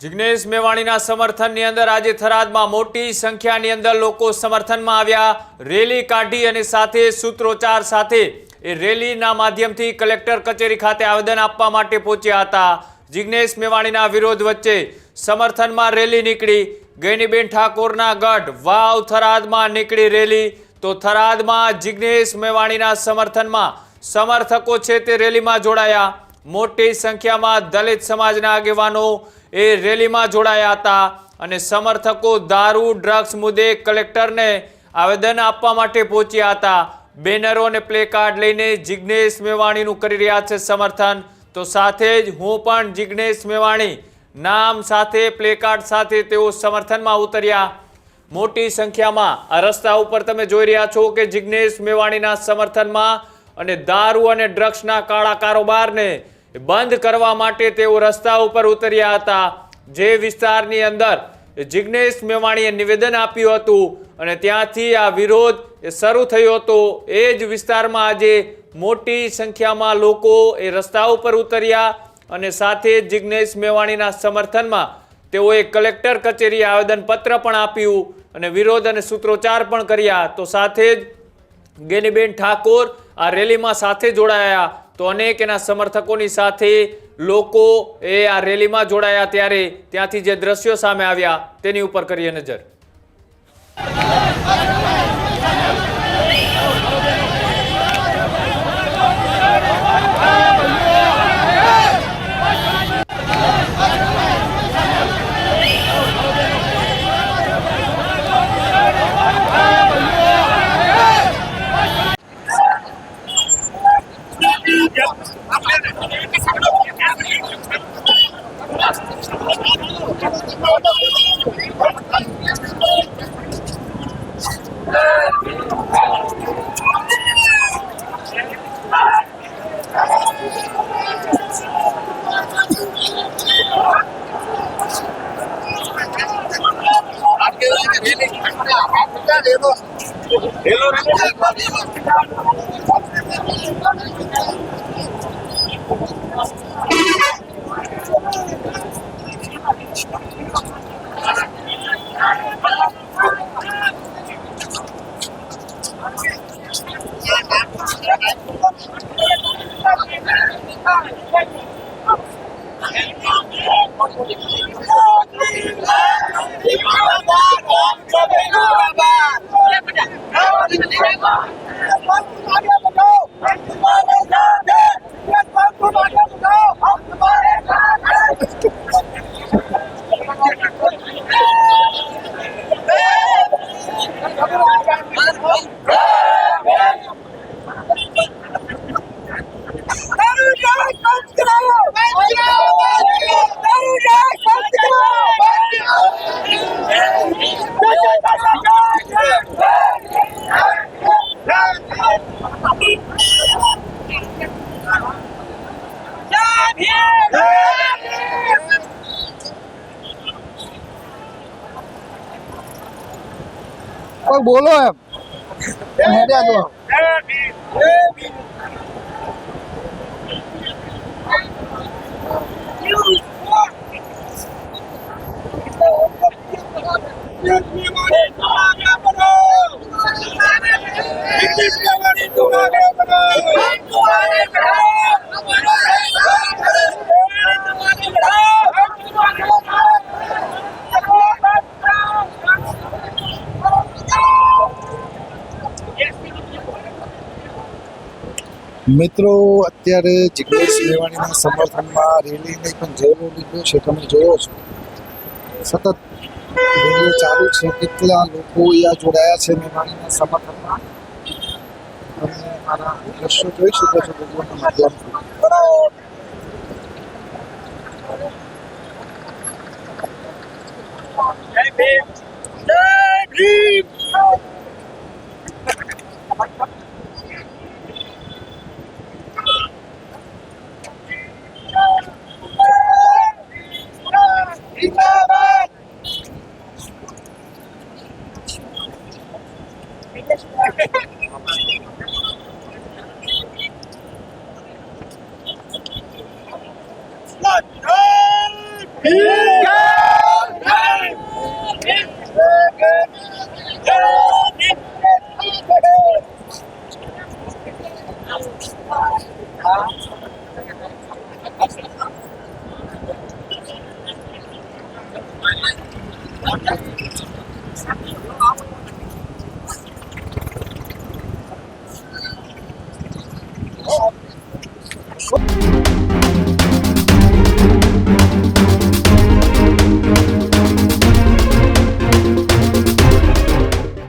જિગ્નેશ મેવાણીના સમર્થનની અંદર આજે થરાદમાં મોટી સંખ્યાની અંદર લોકો સમર્થનમાં આવ્યા. રેલી કાઢી અને સાથે સૂત્રોચ્ચાર સાથે એ રેલીના માધ્યમથી કલેક્ટર કચેરી ખાતે આવેદન આપવા માટે પહોંચ્યા હતા. જિગ્નેશ મેવાણીના વિરોધ વચ્ચે સમર્થનમાં રેલી નીકળી. ગૈનીબેન ઠાકોરના ગઢ, વાવ થરાદમાં નીકળી રેલી. તો થરાદમાં જિગ્નેશ મેવાણીના સમર્થનમાં સમર્થકો છે તે રેલીમાં જોડાયા. મોટી સંખ્યામાં દલિત સમાજના આગેવાનો એ રેલીમાં જોડાયા હતા અને સમર્થકો દારૂ, ડ્રગ્સ મુદ્દે કલેક્ટરને આવેદન આપવા માટે પહોંચ્યા હતા. બેનરો અને પ્લેકાર્ડ લઈને જિગ્નેશ મેવાણીનું કરી રહ્યા છે સમર્થન. તો સાથે જ હું પણ જિગ્નેશ મેવાણી નામ સાથે, પ્લેકાર્ડ સાથે તેઓ સમર્થનમાં ઉતર્યા. મોટી સંખ્યામાં આ રસ્તા ઉપર તમે જોઈ રહ્યા છો કે જિગ્નેશ મેવાણીના સમર્થનમાં અને દારૂ અને ડ્રગ્સના કાળા કારોબારને બંધ કરવા માટે તેઓ રસ્તા ઉપર ઉતર્યા હતા. જે વિસ્તારની અંદર જિગ્નેશ મેવાણીએ નિવેદન આપ્યું હતું અને ત્યાંથી આ વિરોધ શરૂ થયો હતો. એ જ વિસ્તારમાં આજે મોટી સંખ્યામાં લોકો એ રસ્તા ઉપર ઉતર્યા અને સાથે જિગ્નેશ મેવાણીના સમર્થનમાં તેઓએ કલેક્ટર કચેરી આવેદનપત્ર પણ આપ્યું અને વિરોધ અને સૂત્રોચ્ચાર પણ કર્યા. તો સાથે જ ગેનીબેન ઠાકોર આ રેલીમાં સાથે જોડાયા. તો અનેક એના સમર્થકોની સાથે લોકો એ આ રેલીમાં જોડાયા ત્યારે ત્યાંથી જે દ્રશ્યો સામે આવ્યા તેની ઉપર કરીએ નજર. Hello, બોલો એમ એમ. હેડ્યા જો મિત્રો, અત્યારે જિગ્નેશ મેવાણીના સમર્થનમાં રેલીને પણ જેવો લીધો છે, તમે જોયો છો. સતત રેલીઓ ચાલુ છે, કેટલા લોકો અહીંયા જોડાયા છે મેવાણીના સમર્થનમાં? તમે મારા દ્રશ્યો જોઈ શકો છો ભગવાનના માધ્યમથી. Jai What?